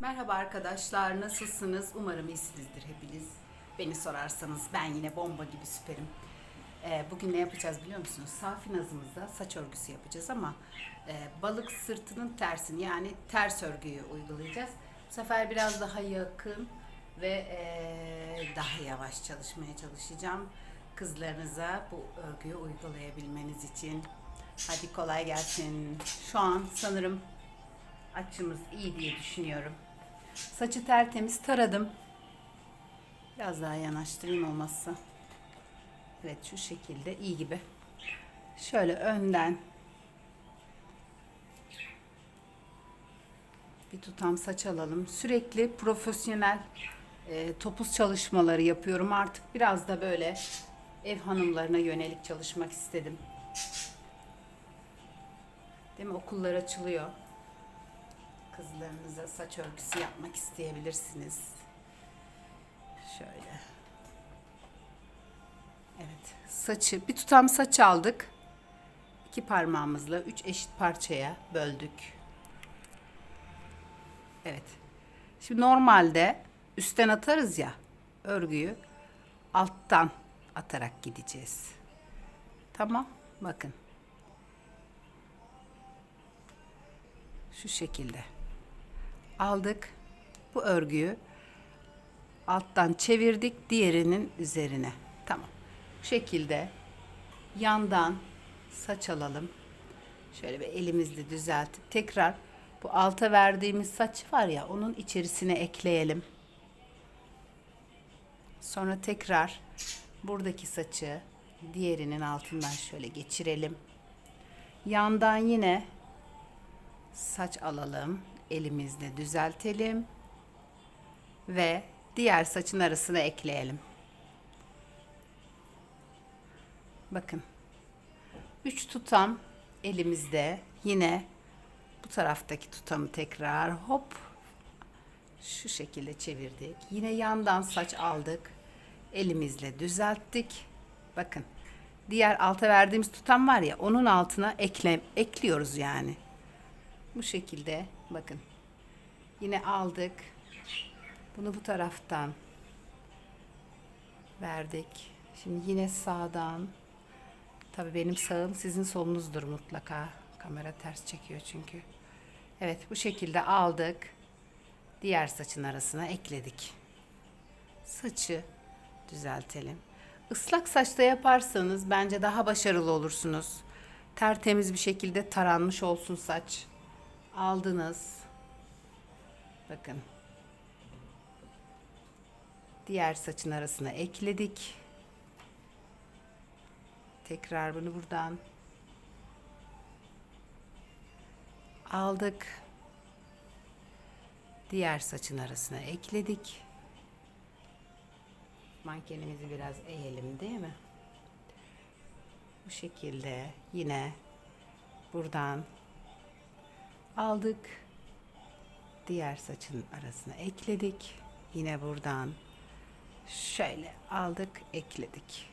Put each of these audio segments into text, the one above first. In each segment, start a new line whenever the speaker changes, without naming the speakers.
Merhaba arkadaşlar, nasılsınız? Umarım iyisinizdir hepiniz. Beni sorarsanız ben yine bomba gibi süperim. Ee, bugün ne yapacağız biliyor musunuz? Safi nazımızda saç örgüsü yapacağız ama e, balık sırtının tersini yani ters örgüyü uygulayacağız. Bu sefer biraz daha yakın ve e, daha yavaş çalışmaya çalışacağım. Kızlarınıza bu örgüyü uygulayabilmeniz için. Hadi kolay gelsin. Şu an sanırım açımız iyi diye düşünüyorum. Saçı tertemiz taradım. Biraz daha yanaştırayım olmazsa. Evet şu şekilde iyi gibi. Şöyle önden bir tutam saç alalım. Sürekli profesyonel e, topuz çalışmaları yapıyorum. Artık biraz da böyle ev hanımlarına yönelik çalışmak istedim. Değil mi? Okullar açılıyor kızlarınıza saç örgüsü yapmak isteyebilirsiniz. Şöyle. Evet. Saçı bir tutam saç aldık. İki parmağımızla üç eşit parçaya böldük. Evet. Şimdi normalde üstten atarız ya örgüyü alttan atarak gideceğiz. Tamam. Bakın. Şu şekilde aldık. Bu örgüyü alttan çevirdik diğerinin üzerine. Tamam. Bu şekilde yandan saç alalım. Şöyle bir elimizle düzeltip tekrar bu alta verdiğimiz saç var ya onun içerisine ekleyelim. Sonra tekrar buradaki saçı diğerinin altından şöyle geçirelim. Yandan yine saç alalım elimizle düzeltelim ve diğer saçın arasına ekleyelim. Bakın. Üç tutam elimizde yine bu taraftaki tutamı tekrar hop şu şekilde çevirdik. Yine yandan saç aldık. Elimizle düzelttik. Bakın. Diğer alta verdiğimiz tutam var ya onun altına ekle, ekliyoruz yani. Bu şekilde bakın. Yine aldık. Bunu bu taraftan verdik. Şimdi yine sağdan. Tabii benim sağım sizin solunuzdur mutlaka. Kamera ters çekiyor çünkü. Evet bu şekilde aldık. Diğer saçın arasına ekledik. Saçı düzeltelim. Islak saçta yaparsanız bence daha başarılı olursunuz. Tertemiz bir şekilde taranmış olsun saç aldınız. Bakın. Diğer saçın arasına ekledik. Tekrar bunu buradan aldık. Diğer saçın arasına ekledik. Mankenimizi biraz eğelim değil mi? Bu şekilde yine buradan aldık. Diğer saçın arasına ekledik. Yine buradan şöyle aldık, ekledik.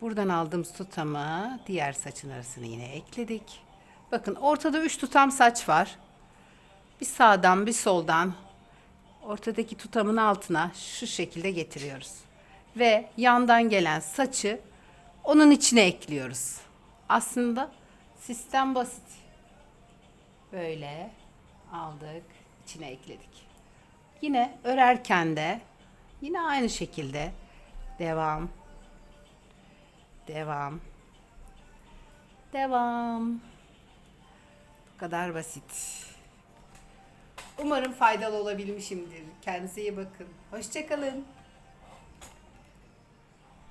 Buradan aldığımız tutamı diğer saçın arasına yine ekledik. Bakın ortada üç tutam saç var. Bir sağdan bir soldan ortadaki tutamın altına şu şekilde getiriyoruz. Ve yandan gelen saçı onun içine ekliyoruz. Aslında sistem basit. Böyle aldık, içine ekledik. Yine örerken de yine aynı şekilde devam. Devam. Devam. Bu kadar basit. Umarım faydalı olabilmişimdir. Kendinize iyi bakın. Hoşçakalın.